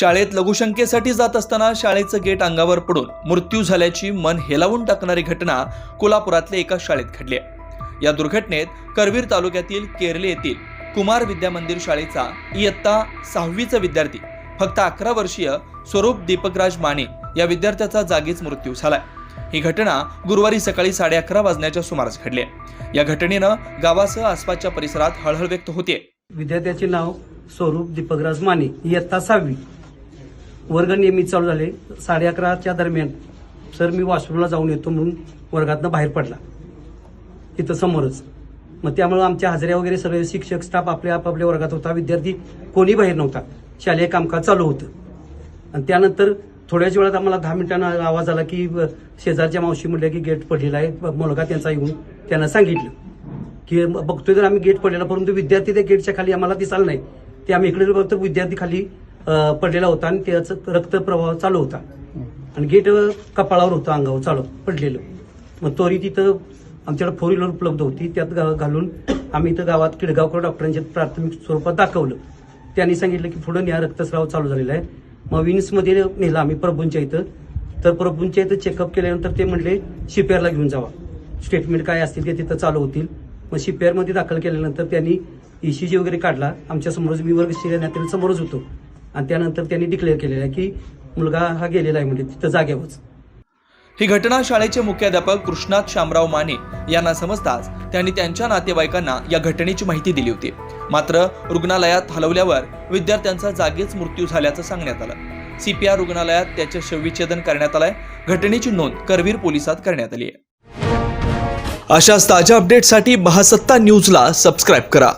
शाळेत लघुशंकेसाठी जात असताना शाळेचं गेट अंगावर पडून मृत्यू झाल्याची मन हेलावून टाकणारी घटना कोल्हापुरातल्या एका शाळेत घडली आहे. या दुर्घटनेत करवीर तालुक्यातील केरले येथील कुमार विद्या मंदिर शाळेचा इयत्ता सहावीचा विद्यार्थी फक्त अकरा वर्षीय स्वरूप दीपकराज माने या विद्यार्थ्याचा जागीच मृत्यू झालाय ही घटना गुरुवारी सकाळी साडे अकरा वाजण्याच्या सुमारास घडली आहे. या घटनेनं गावासह आसपासच्या परिसरात हळहळ व्यक्त होते विद्यार्थ्याचे नाव स्वरूप दीपकराज माने इयत्ता सहावी वर्ग नियमित चालू झाले. साडे अकराच्या दरम्यान सर मी वॉशरूमला जाऊन येतो म्हणून वर्गातनं बाहेर पडला. तिथं समोरच. मग त्यामुळे आमच्या हजऱ्या वगैरे सगळे शिक्षक स्टाफ आपल्या आपापल्या वर्गात होता. विद्यार्थी कोणी बाहेर नव्हता. शालेय कामकाज चालू होतं. आणि त्यानंतर थोड्याच वेळात आम्हाला दहा मिनिटांना आवाज आला की शेजारच्या मावशी म्हटल्या की गेट पडलेला आहे. मुलगा त्यांचा येऊन त्यांना सांगितलं की बघतोय तर आम्ही गेट पडलेला परंतु विद्यार्थी त्या गेटच्या खाली आम्हाला दिसायला नाही. ते आम्ही इकडे बघतो विद्यार्थी खाली पडलेला होता आणि त्याचा रक्तप्रवाह चालू होता. आणि गेट कपाळावर होतं अंगावर चालू पडलेलं. मग तोरी तिथं आमच्याकडे फोर व्हीलर उपलब्ध होती. त्यात घा- घालून आम्ही इथं गावात किडगावकर डॉक्टरांच्या प्राथमिक स्वरूपात दाखवलं. त्यांनी सांगितलं की पुढे न्या रक्तस्राव चालू झालेला आहे. मग विन्समध्ये नेलं आम्ही प्रभूंच्या इथं. तर प्रभूंच्या इथं चेकअप केल्यानंतर ते म्हणले शिपेरला घेऊन जावा. स्टेटमेंट काय असतील ते तिथं चालू होतील. मग शिपेअरमध्ये दाखल केल्यानंतर त्यांनी ई सी जी वगैरे काढला. आमच्या समोरच मी वर्ग शिर्या समोरच होतो. आणि त्यानंतर त्यांनी डिक्लेअर केलेलं आहे की मुलगा हा गेलेला आहे म्हणजे तिथं जागेवरच. ही घटना शाळेचे मुख्याध्यापक कृष्णात शामराव माने यांना समजताच त्यांनी त्यांच्या नातेवाईकांना या घटनेची माहिती दिली होती. मात्र रुग्णालयात हलवल्यावर विद्यार्थ्यांचा जागीच मृत्यू झाल्याचं सांगण्यात आलं. सीपीआर रुग्णालयात त्याचे शवविच्छेदन करण्यात आलंय. घटनेची नोंद करवीर पोलिसात करण्यात आली आहे. अशाच ताज्या अपडेटसाठी बहासत्ता न्यूजला सबस्क्राईब करा.